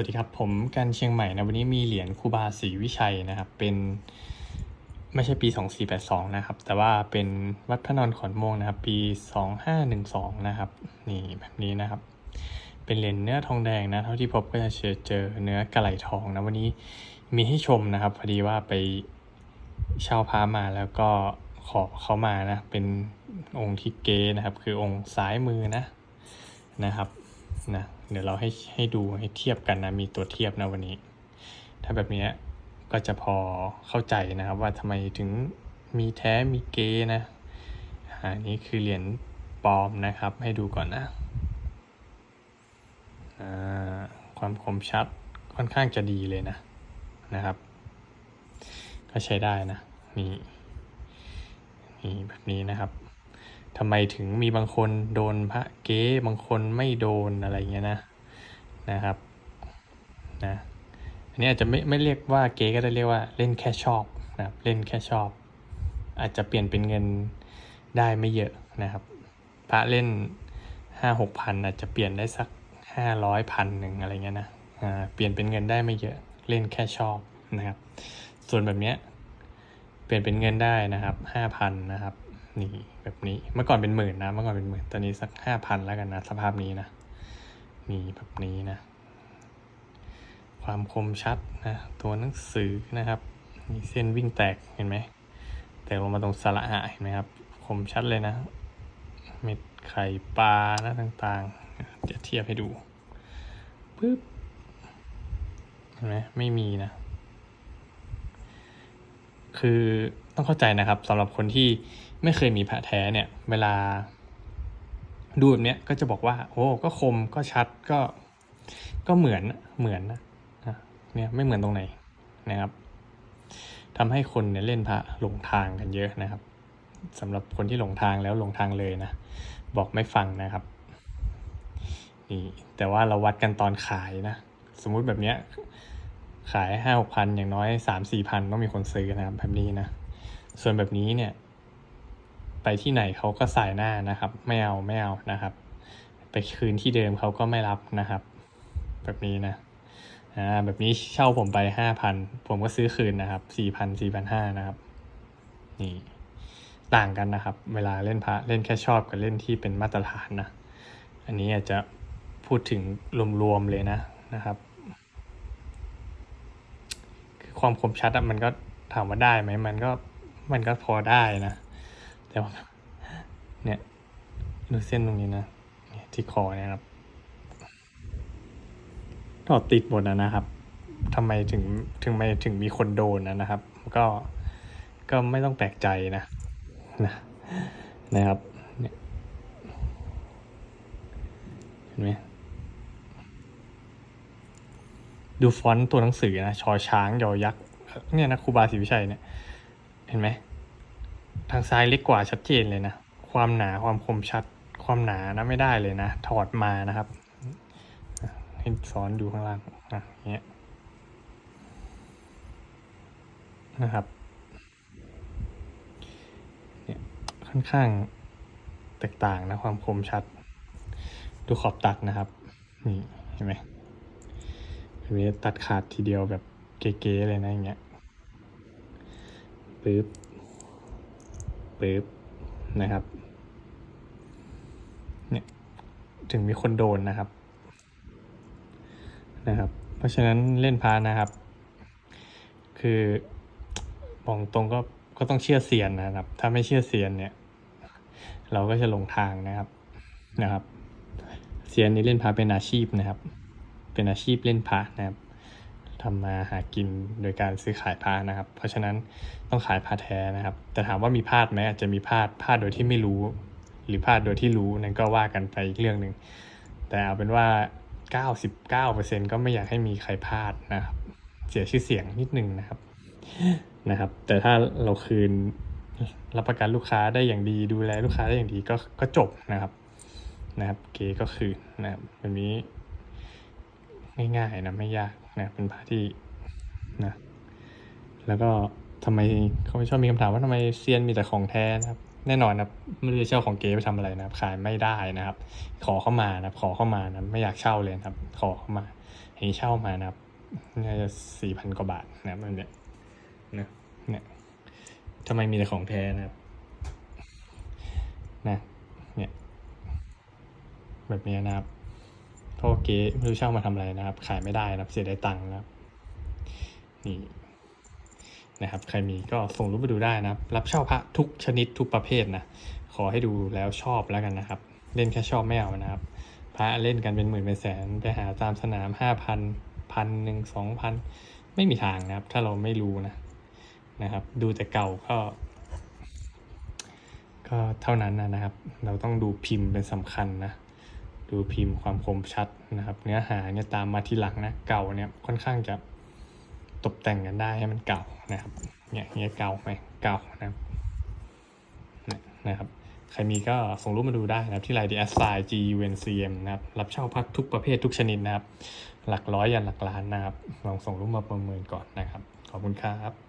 วัสดีครับผมกันเชียงใหม่นะวันนี้มีเหรียญคูบาศรีวิชัยนะครับ เป็นไม่ใช่ปี 2482 นะครับ แต่ว่าเป็นวัดพระนอนขอนม่วงนะครับ ปี 2512 นะครับนี่แบบนี้นะครับ เป็นเหรียญเนื้อทองแดงนะเท่าที่พบก็จะเจอเจอเนื้อกระไหลทองนะวันนี้มีให้ชมนะครับพอดีว่าไปเช่าพระมาแล้วก็ขอเขามานะเป็นองค์ที่เกนะครับ คือองค์ซ้ายมือนะนะครับนะ เดี๋ยวเราให้ให้ดูให้เทียบกันนะ มีตัวเทียบนะวันนี้ ถ้าแบบนี้ก็จะพอเข้าใจนะครับว่าทำไมถึงมีแท้มีเก๊นะอันนี้คือเหรียญปลอมนะครับ ให้ดูก่อนนะความคมชัดค่อนข้างจะดีเลยนะนะครับ ก็ใช้ได้นะนี่นี่แบบนี้นะครับ ทำไมถึงมีบางคนโดนพระเก๊บางคนไม่โดนอะไรเงี้ยนะนะครับนะอันนี้อาจจะไม่ไม่เรียกว่าเก๊ก็ได้เรียกว่าเล่นแค่ชอบนะครับเล่นแค่ชอบ อาจจะเปลี่ยนเป็นเงินได้ไม่เยอะนะครับ พระเล่นห้าหกพันอาจจะเปลี่ยนได้สักห้าร้อยพันหนึ่งอะไรเงี้ยนะอ่าเปลี่ยนเป็นเงินได้ไม่เยอะเล่นแค่ชอบนะครับ ส่วนแบบเนี้ยเปลี่ยนเป็นเงินได้นะครับห้าพันนะครับ นี่แบบนี้ เมื่อก่อนเป็นหมื่นนะ เมื่อก่อนเป็นหมื่น ตอนนี้สักห้าพันแล้วกันนะ สภาพนี้นะ นี่แบบนี้นะ ความคมชัดนะ ตัวหนังสือนะครับมีเส้นวิ่งแตกเห็นไหม แตกลงมาตรงสระอะเห็นไหมครับ คมชัดเลยนะ เม็ดไข่ปลานะต่างๆ จะเทียบให้ดูปึ๊บเห็นไหมไม่มีนะ คือ ต้องเข้าใจนะครับสำหรับคนที่ไม่เคยมีพระแท้เนี่ย เวลาดูแบบเนี้ยก็จะบอกว่า โอ้ก็คมก็ชัดก็ก็เหมือนเหมือนนะเนี่ยไม่เหมือนตรงไหนนะครับทำให้คนเนี่ยเล่นพระหลงทางกันเยอะนะครับสำหรับคนที่หลงทางแล้วหลงทางเลยนะบอกไม่ฟังนะครับนี่แต่ว่าเราวัดกันตอนขายนะ สมมุติแบบเนี้ยขายห้าหกพันอย่างน้อยสามสี่พันต้องมีคนซื้อนะครับแบบนี้นะ ส่วนแบบนี้เนี่ย ไปที่ไหนเขาก็สายหน้านะครับ ไม่เอาไม่เอานะครับ ไปคืนที่เดิมเขาก็ไม่รับนะครับ แบบนี้นะอ่าแบบนี้เช่าผมไปห้าพันผมก็ซื้อคืนนะครับสี่พันสี่พันห้านะครับ นี่ต่างกันนะครับ เวลาเล่นพระเล่นแค่ชอบกับเล่นที่เป็นมาตรฐานนะอันนี้อาจจะพูดถึงรวมๆเลยนะนะครับคือความคมชัดอะมันก็ถามว่าได้ไหมมันก็ มันก็พอได้นะ แต่ว่าเนี่ยดูเส้นตรงนี้นะที่คอเนะครับก็ติดหมดนะนะครับทำไมถึงถึงไม่ถึงมีคนโดนนะนะครับ ก็ก็ไม่ต้องแปลกใจนะนะนะครับเนี่ยเห็นไหมดูฟอนต์ตัวหนังสือนะชอช้างยอยักษ์เนี่ยนะครูบาศรีวิชัยเนี่ย เห็นไหม ทางซ้ายเล็กกว่าชัดเจนเลยนะ ความหนาความคมชัด ความหนานะไม่ได้เลยนะ ถอดมานะครับอะให้ซ้อนดูข้างล่างอะอย่างเงี้ยนะครับเนี่ยค่อนข้างแตกต่างนะความคมชัด ดูขอบตัดนะครับนี่เห็นไหมเห็นไหมตัดขาดทีเดียวแบบเก๋ๆเลยนะอย่างเงี้ย ปึ๊บปึ๊บนะครับ เนี่ย ถึงมีคนโดนนะครับ นะครับ เพราะฉะนั้นเล่นพานะครับ คือบอกตรงก็ก็ต้องเชื่อเซียนนะครับ ถ้าไม่เชื่อเซียนเนี่ย เราก็จะหลงทางนะครับนะครับเซียนนี้เล่นพาเป็นอาชีพนะครับ เป็นอาชีพเล่นพานะครับ ทำมาหากินโดยการซื้อขายพานะครับ เพราะฉะนั้นต้องขายพาแท้นะครับ แต่ถามว่ามีพลาดไหมอาจจะมีพลาดพลาดโดยที่ไม่รู้ หรือพลาดโดยที่รู้นั่นก็ว่ากันไปอีกเรื่องหนึ่งแต่เอาเป็นว่า 99%ก็ไม่อยากให้มีใครพลาดนะครับ เสียชื่อเสียงนิดนึงนะครับนะครับ แต่ถ้าเราคืนรับประกันลูกค้าได้อย่างดีดูแลลูกค้าได้อย่างดีก็ก็จบนะครับนะครับ เก๋ก็คือนะครับแบบนี้ ง่ายๆนะไม่ยากนะเป็นพาที่นะแล้วก็ทำไมเขาไม่ชอบมีคำถามว่าทำไมเซียนมีแต่ของแท้นะครับแน่นอนนะครับไม่รู้จะเช่าของเก๋ไปทำอะไรนะครับ ขายไม่ได้นะครับ ขอเข้ามานะครับ ขอเข้ามานะไม่อยากเช่าเลยนะครับ ขอเข้ามาอันนี้เช่ามานะครับน่าจะสี่พันกว่าบาทนะครับอันเนี้ยนะเนี่ยทำไมมีแต่ของแท้นะครับนะเนี่ยแบบนี้นะครับ เพราะว่าเก๊ไม่รู้เช่ามาทำอะไรนะครับ ขายไม่ได้นะครับ เสียได้ตังค์นะครับ นี่นะครับ ใครมีก็ส่งรูปมาดูได้นะครับ รับเช่าพระทุกชนิดทุกประเภทนะ ขอให้ดูแล้วชอบแล้วกันนะครับ เล่นแค่ชอบไม่เอานะครับ พระเล่นกันเป็นหมื่นเป็นแสนไปหาตามสนามห้าพันพันหนึ่งสองพันไม่มีทางนะครับ ถ้าเราไม่รู้นะนะครับ ดูแต่เก่าก็ ก็เท่านั้นนะนะครับ เราต้องดูพิมพ์เป็นสำคัญนะ ดูพิมพ์ความคมชัดนะครับ เนื้อหาเนี่ยตามมาทีหลังนะเก่าเนี่ยค่อนข้างจะตกแต่งกันได้ให้มันเก่านะครับเนี่ยเนี่ยเก่าไหมเก่านะครับนะครับใครมีก็ส่งรูปมาดูได้นะครับที่ไลน์ The a s s i g u n c m นะครับรับเช่าพักทุกประเภททุกชนิดนะครับ หลักร้อยยันหลักล้านนะครับลองส่งรูปมาประเมินก่อนนะครับ ขอบคุณครับ